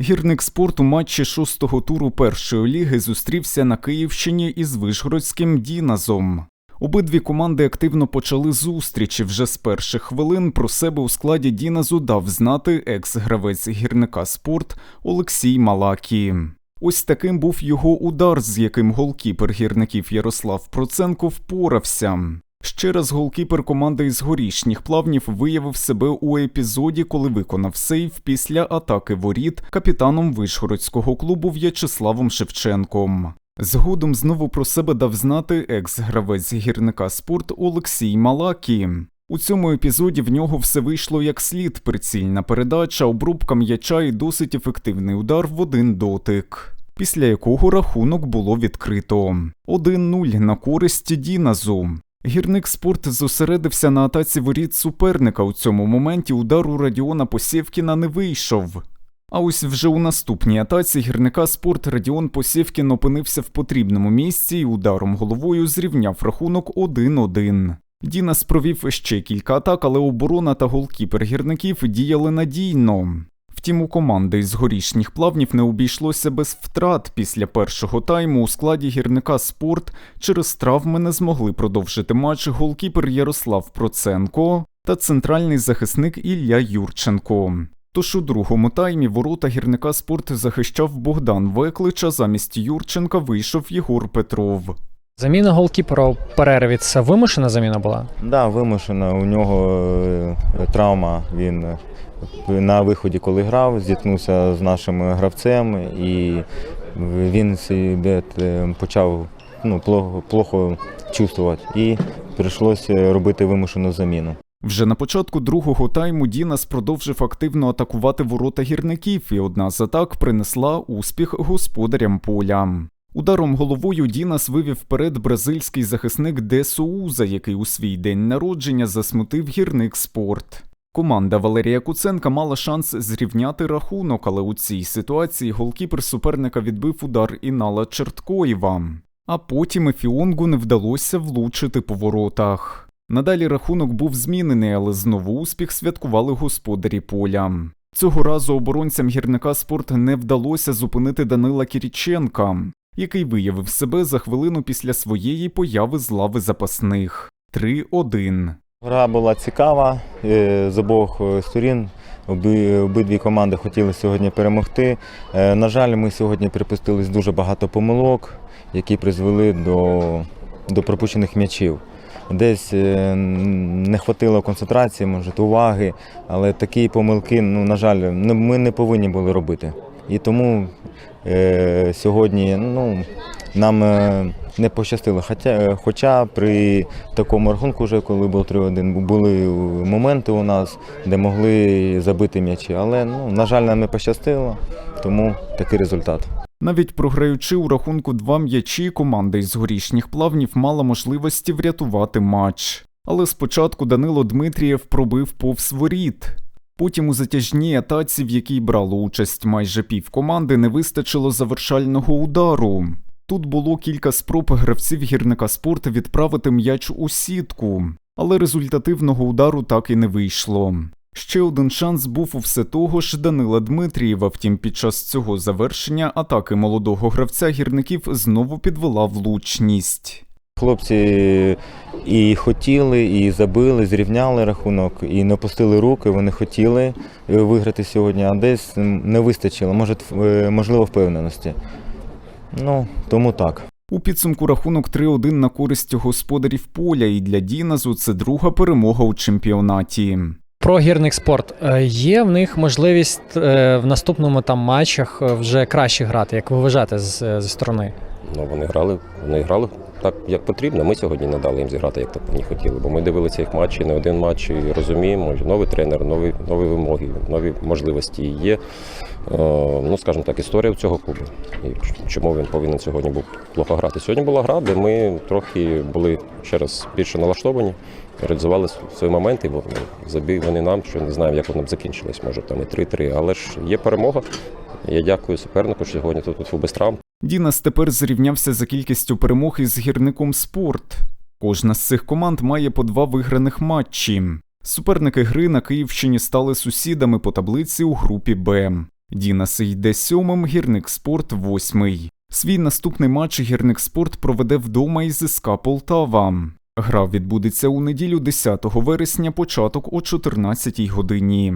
Гірник спорт у матчі шостого туру першої ліги зустрівся на Київщині із Вишгородським Діназом. Обидві команди активно почали зустріч. Вже з перших хвилин про себе у складі Діназу дав знати екс-гравець гірника спорт Олексій Малакі. Ось таким був його удар, з яким голкіпер гірників Ярослав Проценко впорався. Ще раз голкіпер команди із горішніх плавнів виявив себе у епізоді, коли виконав сейв після атаки воріт капітаном Вишгородського клубу В'ячеславом Шевченком. Згодом знову про себе дав знати екс-гравець гірника спорт Олексій Малакі. У цьому епізоді в нього все вийшло як слід: прицільна передача, обрубка м'яча і досить ефективний удар в один дотик. Після якого рахунок було відкрито 1-0 на користь Діназу. Гірник спорт зосередився на атаці воріт суперника. У цьому моменті удар у Радіона Посєвкіна не вийшов. А ось вже у наступній атаці гірника спорт Радіон Посєвкін опинився в потрібному місці і ударом головою зрівняв рахунок 1-1. Дінас провів ще кілька атак, але оборона та голкіпер гірників діяли надійно. Втім, у команди із горішніх плавнів не обійшлося без втрат. Після першого тайму у складі гірника спорт через травми не змогли продовжити матч голкіпер Ярослав Проценко та центральний захисник Ілля Юрченко. Тож у другому таймі ворота гірника спорт захищав Богдан Веклича, замість Юрченка вийшов Єгор Петров. Заміна голкіпера у перерві це вимушена заміна була? Да, вимушена. У нього е, травма. Він е, на виході, коли грав, зіткнувся з нашим гравцем, і він себе е, почав ну, плохо, плохо чувствувати. І прийшлося робити вимушену заміну. Вже на початку другого тайму Дінас продовжив активно атакувати ворота гірників, і одна з атак принесла успіх господарям поля. Ударом головою Дінас вивів вперед бразильський захисник Де Соуза, який у свій день народження засмутив гірник спорт. Команда Валерія Куценка мала шанс зрівняти рахунок, але у цій ситуації голкіпер суперника відбив удар Інала Черткоєва. А потім Ефіонгу не вдалося влучити по воротах. Надалі рахунок був змінений, але знову успіх святкували господарі поля. Цього разу оборонцям гірника спорт не вдалося зупинити Данила Кіріченка, який виявив себе за хвилину після своєї появи з лави запасних 3-1. Гра була цікава е, з обох е, сторін. Обидві команди хотіли сьогодні перемогти. Е, На жаль, ми сьогодні припустились дуже багато помилок, які призвели до, до пропущених м'ячів. Десь не хватило концентрації, може, уваги, але такі помилки, ну, на жаль, ми не повинні були робити. І тому е, сьогодні ну, нам е, не пощастило. Хоча, е, хоча при такому рахунку, вже коли був 3-1, були моменти у нас, де могли забити м'ячі. Але, ну, на жаль, нам не пощастило, тому такий результат. Навіть програючи у рахунку два м'ячі, команда із горішніх плавнів мала можливості врятувати матч. Але спочатку Данило Дмитрієв пробив повз воріт. Потім у затяжній атаці, в якій брало участь майже пів команди, не вистачило завершального удару. Тут було кілька спроб гравців гірника спорту відправити м'яч у сітку, але результативного удару так і не вийшло. Ще один шанс був у все того ж Данила Дмитрієва. Втім, під час цього завершення атаки молодого гравця гірників знову підвела влучність. Хлопці і хотіли, і забили, зрівняли рахунок, і не опустили руки. Вони хотіли е, виграти сьогодні, а десь не вистачило, може, е, можливо, впевненості. Ну, тому так. У підсумку рахунок 3-1 на користь господарів поля, і для Діназу це друга перемога у чемпіонаті. Про гірник спорт Е, є в них можливість в наступному там матчах вже краще грати, як ви вважаєте з, зі сторони? Ну, вони грали, вони грали так, як потрібно. Ми сьогодні не дали їм зіграти, як так вони хотіли. Бо ми дивилися їх матчі, не один матч і розуміємо, що новий тренер, нові, нові вимоги, нові можливості є. Е, ну, скажімо так, історія цього клубу. І чому він повинен сьогодні був плохо грати? Сьогодні була гра, де ми трохи були ще раз більше налаштовані, реалізували свої моменти, бо ну, забіг вони нам, що не знаємо, як воно б закінчилось, може там і 3-3. Але ж є перемога. Я дякую супернику, що сьогодні тут, тут без травм. Дінас тепер зрівнявся за кількістю перемог із гірником спорт. Кожна з цих команд має по два виграних матчі. Суперники гри на Київщині стали сусідами по таблиці у групі Б. Дінас йде сьомим, гірник спорт восьмий. Свій наступний матч гірник спорт проведе вдома із СК Полтава. Гра відбудеться у неділю 10 вересня, початок о 14 годині.